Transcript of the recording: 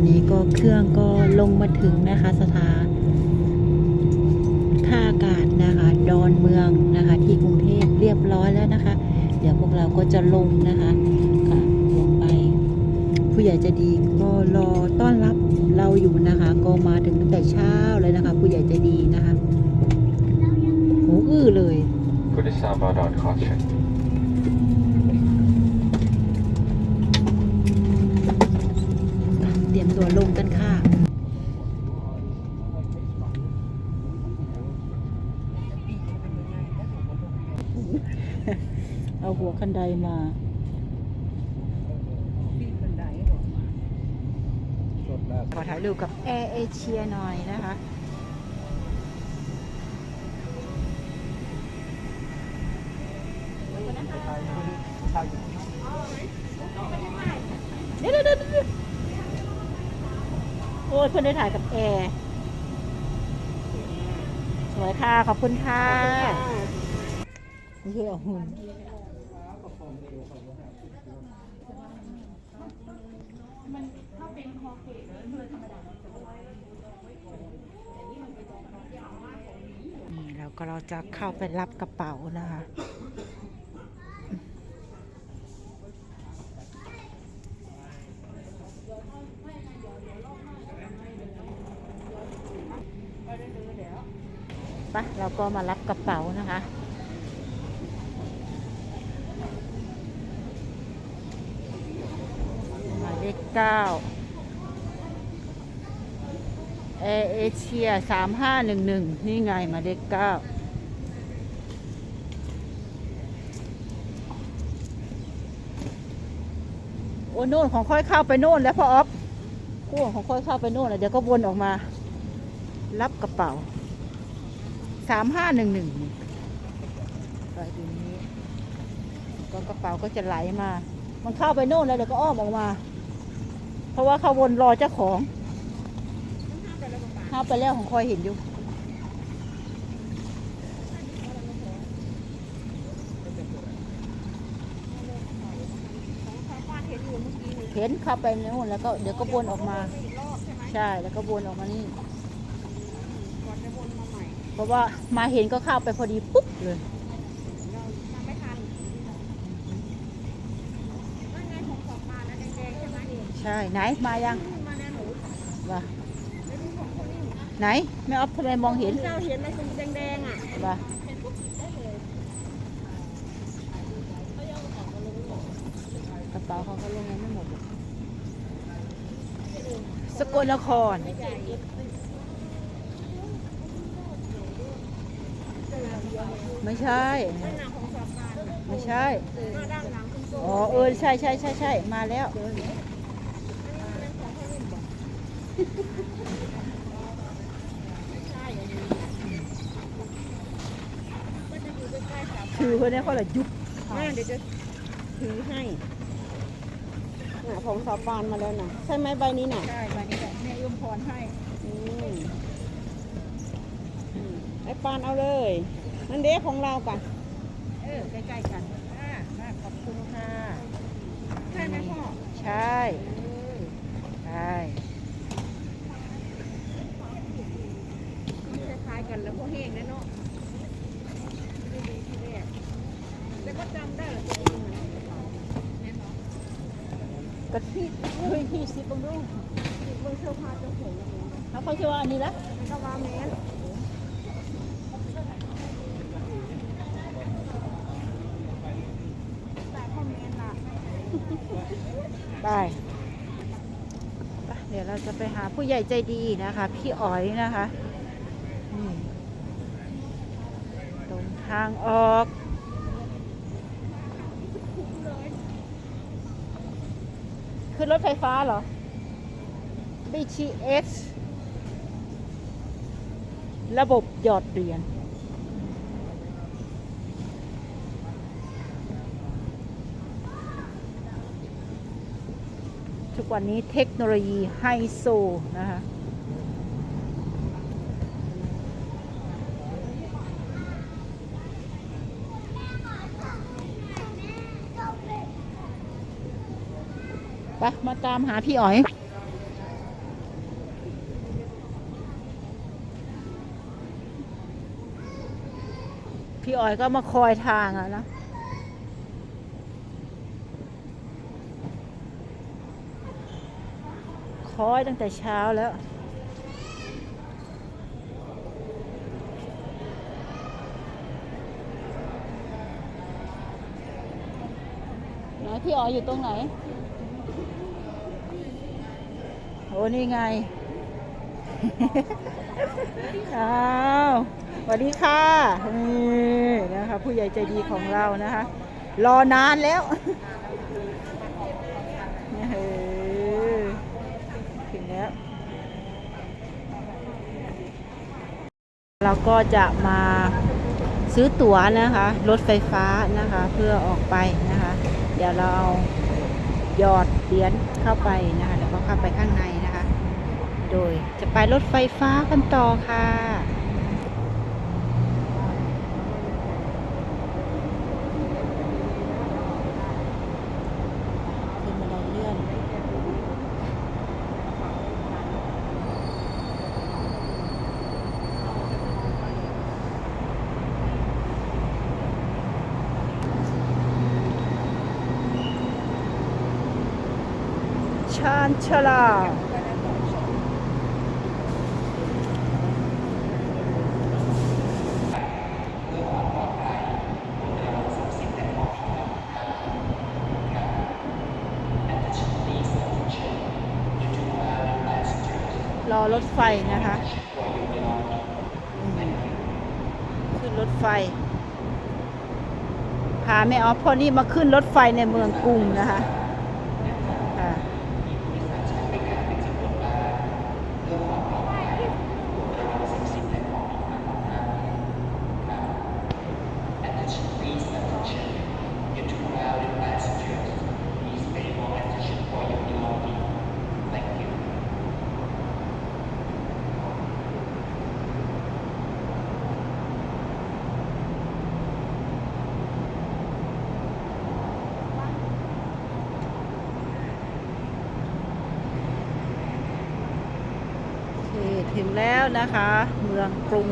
อนนี้ก็เครื่องก็ลงมาถึงนะคะสถานท่าอากาศนะคะดอนเมืองนะคะ ที่กรุงเทพเรียบร้อยแล้วนะคะ เดี๋ยวพวกเราก็จะลงนะคะค่ะลงไป ผู้ใหญ่จะดีก็รอต้อนรับเราอยู่นะคะ ก็มาถึงตั้งแต่เช้าเลยนะคะ ผู้ใหญ่ใจดีนะคะหูอื้อเลยผู้โดย สารบาดอนขอเชิญเตรียมตัวลงกันค่ะ เอาหัวคันไดมาขอถ่ายรูปกับแอร์เอเชียหน่อยนะคะเดี๋ยวเดี๋ยวเดี๋ยวเดี๋ยวโอ้ยเพื่อนได้ถ่ายกับแอร์สวยค่ะ ขอบคุณค่ะนี่คือเอาหุ่นนี่เราก็เราจะเข้าไปรับกระเป๋านะคะะเราก็มารับกระเป๋านะคะ หมายเลขเก้าเอเอเชียสามห้าหนึ่งหนึ่งนี่ไงหมายเลขเก้าโอ้โน่นของค่อยเข้าไปโน่นแล้วพ่อออฟกู้ของค่อยเข้าไปโน่นแล้วเดี๋ยวก็วนออกมา รับกระเป๋า สามห้าหนึ่งหนึ่งไปตรงนี้ก็กระเป๋าก็จะไหลมา มันเข้าไปโน่นแล้วเดี๋ยวก็อ้อมออกมา เพราะว่าเขาวนรอเจ้าของห้าไปแล้วของคอยเห็นอยู่เห็นเข้าไปโน่นแล้วก็เดี๋ยวก็วนออกมา ใช่แล้วก็วนออกมานี่ เพราะว่ามาเห็นก็เข้าไปพอดีปุ๊บเลยใช่ไหนมายังว่าไหนไม่ออฟทำไมมองเห็นเจ้าเห็นอะไรเป็นแดงๆอะว่าระเป๋าเขาก็ลงยังไม่หมด สกลนคร ไม่ใช่ไม่ใช่อ๋อเออใช่ใช่ใช่ใช่มาแล้วคือคนนี้เขาละยุบแม่เดี๋ยวจะถือให้น่ะของสอบปานมาแล้วนะใช่ไหมใบนี้น่ะ ใช่มานี่แหละแม่ยมพรให้อืมอืมไอ้ปานเอาเลย นั่นเด็กของเราก่อนเออใกล้ๆกันอ่ามาขอบคุณค่ะใช่ไหมพ่อใช่ใช่คล้ายๆกันแล้วพวกแห้งนะเนาะดูดีทีแรกแต่ก็จำได้เหรอตัวเองน่ะกะทิเฮ้ยที่สิบบังดูเบิ่งเสื้อผ้าเจ้าของแล้วเนี่ยเขาเขาจะว่าอันนี้ละแล้วก็ว่าแมสแต่พ่อแมสล่ะ ไปเดี๋ยวเราจะไปหาผู้ใหญ่ใจดีนะคะ พี่อ๋อยนะคะตรงทางออกขึ้นรถไฟฟ้าเหรอ BTS ระบบหยอดเหรียญ ทุกวันนี้เทคโนโลยีไฮโซนะคะปะมาตามหาพี่อ๋อย พี่อ๋อยก็มาคอยทางอะนะ คอยตั้งแต่เช้าแล้วไหนพี่อ๋ออยู่ตรงไหน โอ้นี่ไง อ้าวสวัสดีค่ะ นี่นะคะ ผู้ใหญ่ใจดีของเรานะคะ รอนานแล้ว เนี่ยเออถึงแล้ว เราก็จะมาซื้อตั๋วนะคะรถไฟฟ้านะคะเพื่อออกไปนะคะ เดี๋ยวเราเอาหยอดเหรียญเข้าไปนะคะแล้วก็เข้าไปข้างในนะคะ โดยจะไปรถไฟฟ้ากันต่อค่ะ ขึ้นบันไดเลื่อน ชานชลารอรถไฟนะคะ ขึ้นรถไฟ พาแม่ออฟพอนี่มาขึ้นรถไฟในเมืองกรุงนะคะ ถึงแล้วนะคะ เมืองกรุง